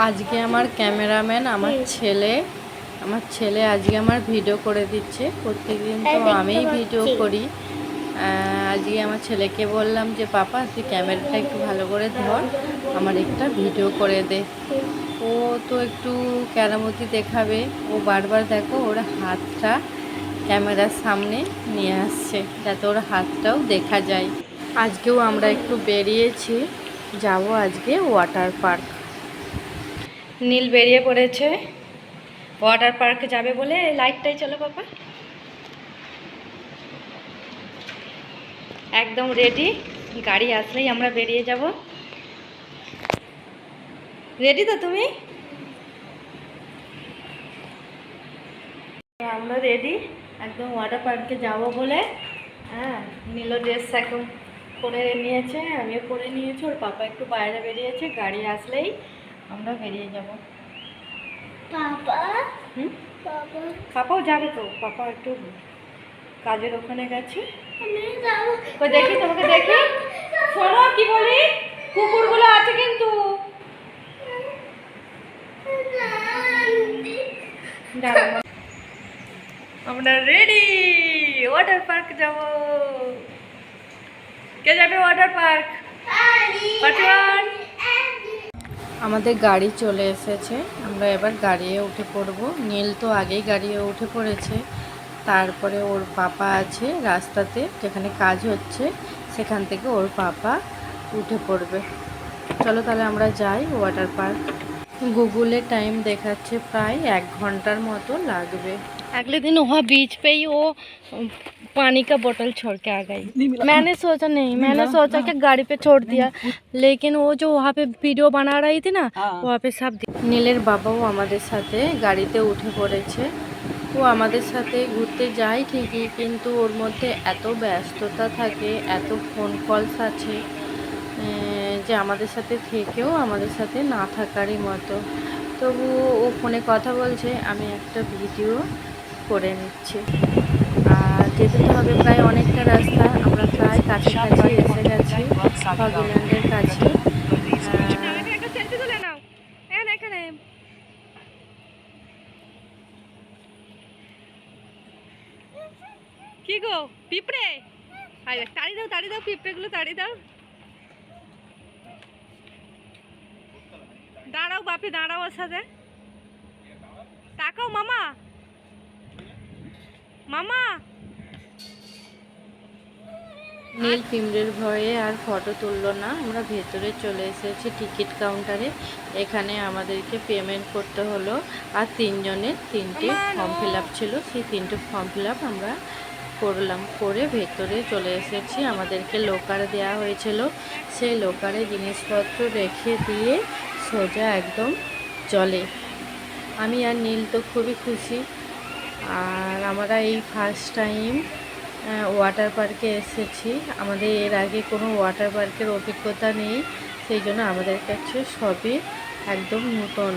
আজকে আমার ক্যামেরাম্যান আমার ছেলে আমার ছেলে আজকে আমার ভিডিও করে দিচ্ছে। প্রত্যেকদিন তো হ্যাঁ, আমিই ভিডিও করি। আজকে আমার ছেলেকে বললাম যে পাপা তুই ক্যামেরাটা একটু ভালো করে ধর আমার একটা ভিডিও করে দে। ও তো একটু কেরামতি দেখাবে। ও বারবার দেখো ওর হাতটা ক্যামেরার সামনে নিয়ে আসছে যাতে ওর হাতটাও দেখা যায়। আজকেও আমরা একটু বেরিয়েছি যাব আজকে ওয়াটার পার্ক নীল বেরিয়ে পড়েছে। ওয়াটার পার্কে যাবে বলে লাইটটাই চলো বাবা। একদম রেডি গাড়ি আসলেই আমরা বেরিয়ে যাব। রেডি তো তুমি? আমরা রেডি একদম ওয়াটার পার্কে যাব বলে। হ্যাঁ নীল ড্রেস এখন পরে নিয়েছে, আমিও পরে নিয়েছি। ওর পাপা একটু বাইরে বেরিয়েছে, গাড়ি আসলেই আমরা বেরিয়ে যাব। পাপাও যাবে তো পাপা একটু কাজের ওখানে গেছে। আমি যাব। কই দেখি তোমাকে দেখি? শোনো কি বলি? কুকুরগুলো আছে কিন্তু। আমরা রেডি ওয়াটার পার্ক যাব। কে যাবে ওয়াটার পার্ক পাটওয়ান আমাদের গাড়ি চলে এসেছে। আমরা এবার গাড়িয়ে উঠে পড়ব। নীল তো আগেই গাড়িয়ে উঠে পড়েছে। তারপরে ওর পাপা আছে রাস্তাতে, যেখানে কাজ হচ্ছে, সেখান থেকে ওর পাপা উঠে পড়বে। চলো তাহলে আমরা যাই ওয়াটার পার্ক গুগলে টাইম দেখাচ্ছে প্রায় এক ঘণ্টার মতো লাগবে। আগলে দিন ওহা বিচ পেয়ে ও पानी का बोतल छोड़ के आ गई मैंने सोचा नहीं मैंने सोचा कि गाड़ी पे छोड़ दिया लेकिन वो जो वहाँ पे वीडियो बना रही थी ना वहाँ पे सब নীলের বাবাও আমাদের সাথে গাড়িতে উঠে পড়েছে ও আমাদের সাথে ঘুরতে যায় ঠিকই কিন্তু ওর মধ্যে এত ব্যস্ততা থাকে এত ফোন কলস আছে আহ, যে আমাদের সাথে থেকেও আমাদের সাথে না থাকারই মতো তবু ও ফোনে কথা বলছে আমি একটা ভিডিও করে নিচ্ছি আর যেতে হবে প্রায় অনেকটা রাস্তা। আমরা প্রায় কাছাকাছি এসে গেছি হবিল্যান্ডের কাছে। কি গো, পিঁপড়ে? আরে তাড়ি দাও তাড়ি দাও পিঁপড়েগুলো, তাড়ি দাও। দাঁড়াও বাপি, দাঁড়াও সাথে। তাকাও, মামা। মামা নীল পিমড়ের ভয়ে আর ফটো তুললো না। আমরা ভেতরে চলে এসেছি টিকিট কাউন্টারে। এখানে আমাদেরকে পেমেন্ট করতে হলো আর তিনজনের তিনটে ফর্ম ফিল ছিল। সেই তিনটে ফর্ম ফিল আমরা করলাম, করে ভেতরে চলে এসেছি। আমাদেরকে লোকার দেওয়া হয়েছিল। সেই লোকারে জিনিসপত্র রেখে দিয়ে সোজা একদম চলে। আমি আর নীল তো খুবই খুশি। আর আমরা এই ফার্স্ট টাইম ওয়াটার পার্কে এসেছি। আমাদের এর আগে কোনো ওয়াটার পার্কের অভিজ্ঞতা নেই, সেই জন্য আমাদের কাছে সবই একদম নূতন।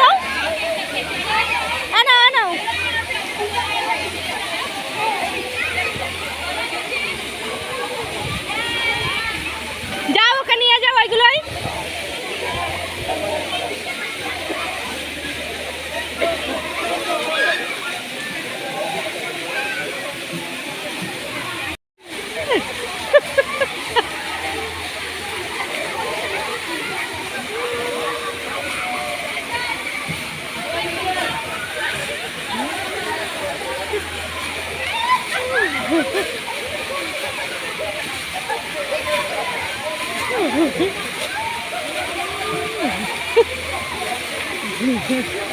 দাও Mm-hmm.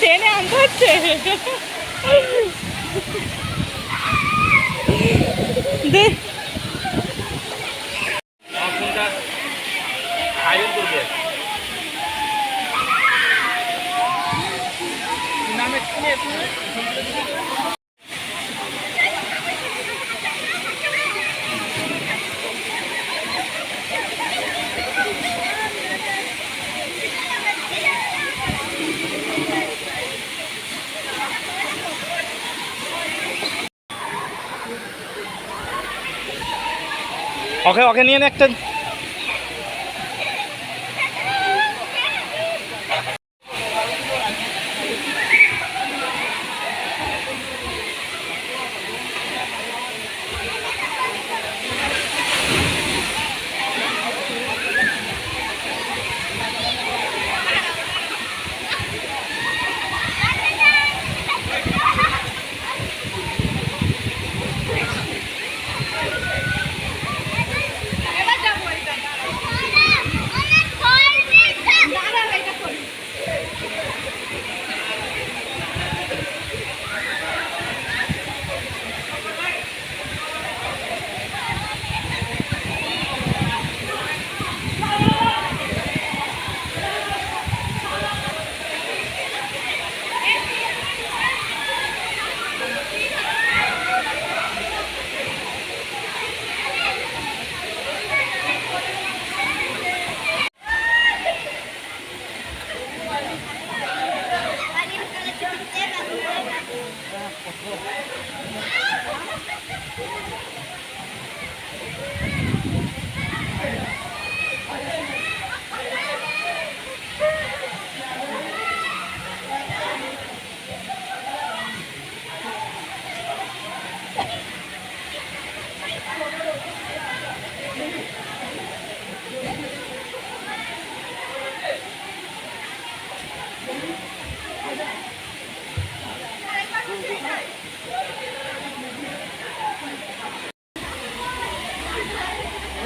টেনে আনতে হচ্ছে। নামে ওকে ওকে নিয়ে একটা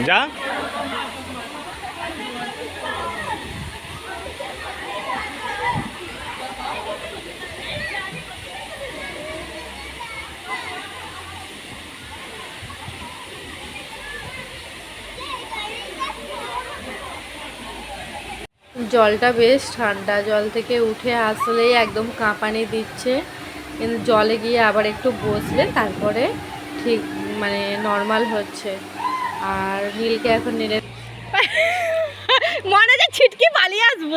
যা জলটা বেশ ঠান্ডা, জল থেকে উঠে আসলেই একদম কাঁপানি দিচ্ছে। কিন্তু জলে গিয়ে আবার একটু বসলে তারপরে ঠিক মানে নর্মাল হচ্ছে। আর নীলকে এখন নেড়ে মনে যে ছিটকে পালিয়ে আসব।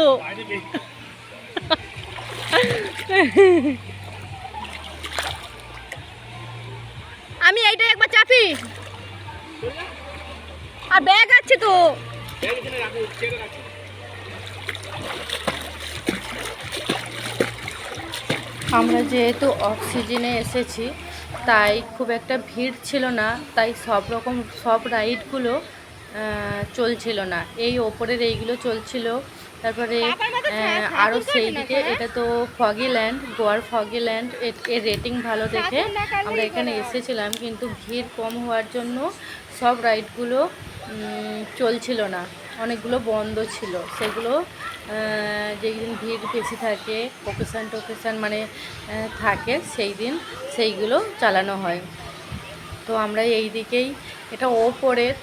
আমি এইটা একবার চাপি। আর ব্যাগ আছে তো। আমরা যেহেতু অক্সিজেনে এসেছি তাই খুব একটা ভিড় ছিল না তাই সব রকম সব রাইডগুলো চলছিল না। এই ওপরের এইগুলো চলছিল তারপরে আরও সেই দিকে এটা তো ফগি ল্যান্ড গোয়ার ফগি ল্যান্ড এর রেটিং ভালো দেখে আমরা এখানে এসেছিলাম কিন্তু ভিড় কম হওয়ার জন্য সব রাইডগুলো চলছিল না। অনেকগুলো বন্ধ ছিল সেগুলো আহ, যেদিন ভিড় বেশি থাকে ওকেশান টোকেশান মানে থাকে সেই দিন সেইগুলো চালানো হয়। তো আমরা এই দিকেই এটা ওপরের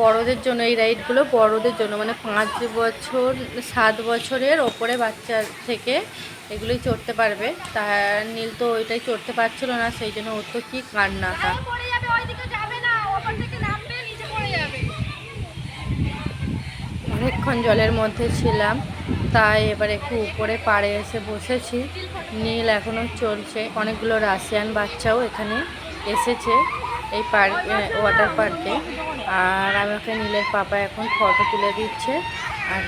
বড়দের জন্য এই রাইডগুলো বড়দের জন্য মানে পাঁচ বছর সাত বছরের ওপরে বাচ্চা থেকে এগুলোই চড়তে পারবে। তা নীল তো ওইটাই চড়তে পারছিল না সেই জন্য ওর তো কী কান্না। অনেকক্ষণ জলের মধ্যে ছিলাম। তাই এবার একটু উপরে পাড়ে এসে বসেছি। নীল এখনও চলছে। অনেকগুলো রাশিয়ান বাচ্চাও এখানে এসেছে এই পার্ক ওয়াটার পার্কে আর আমাকে নীলের পাপা এখন ফটো তুলে দিচ্ছে। আর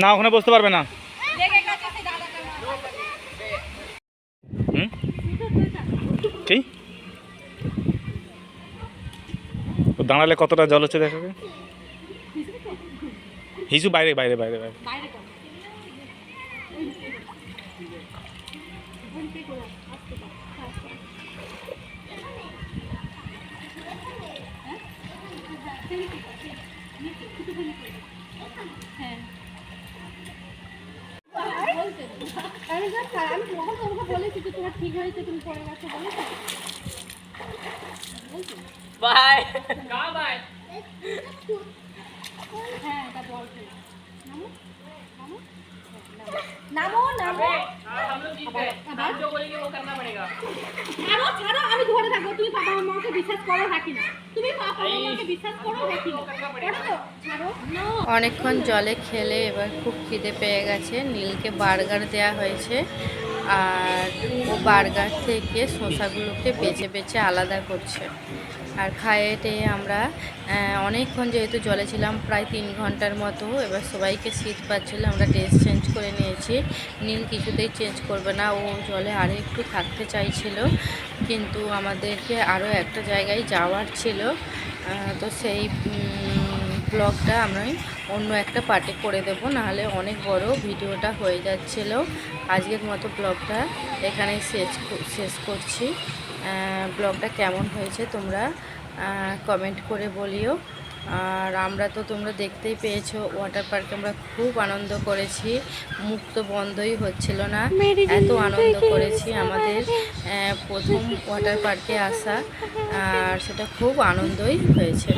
না, ওখানে বসতে পারবে না। দাঁড়ালে কতটা জল হচ্ছে দেখাবে হিসু বাইরে বাইরে বাইরে বাইরে। আমি জাস্ট আমি তখন তোমাকে বলেছি যে তোমার ঠিক হয়েছে তুমি পড়ে গেছো বলেছ হ্যাঁ এটা বলছে নামো নামো। ছাড়ো ছাড়ো, আমি থাকব। তুমি বাবা মাকে বিশ্বাস করো নাকি না। তুমি বাবা মাকে বিশ্বাস করো নাকি অনেকক্ষণ জলে খেলে এবার খুব খিদে পেয়ে গেছে। নীলকে বার্গার দেয়া হয়েছে। আর ও বার্গার থেকে শসাগুলোকে বেছে বেছে আলাদা করছে। আর খাইয়ে টেয়ে আমরা অনেকক্ষণ যেহেতু জলে ছিলাম, প্রায় তিন ঘণ্টার মতো, এবার সবাইকে শীত পাচ্ছিলো, আমরা ড্রেস চেঞ্জ করে নিয়েছি। নীল কিছুতেই চেঞ্জ করবে না, ও জলে আরও একটু থাকতে চাইছিল, কিন্তু আমাদেরকে আরও একটা জায়গায় যাওয়ার ছিল। তো সেই ব্লগটা আমরা অন্য একটা পার্টে করে দেবো নাহলে অনেক বড় ভিডিওটা হয়ে যাচ্ছিল। আজকের মতো ব্লগটা এখানেই শেষ শেষ করছি। ব্লগটা কেমন হয়েছে তোমরা কমেন্ট করে বলিও। আর আমরা তো তোমরা দেখতেই পেয়েছ ওয়াটার পার্কে আমরা খুব আনন্দ করেছি। মুখ তো বন্ধই হচ্ছিল না। এত আনন্দ করেছি আমাদের প্রথম ওয়াটার পার্কে আসা। আর সেটা খুব আনন্দই হয়েছে।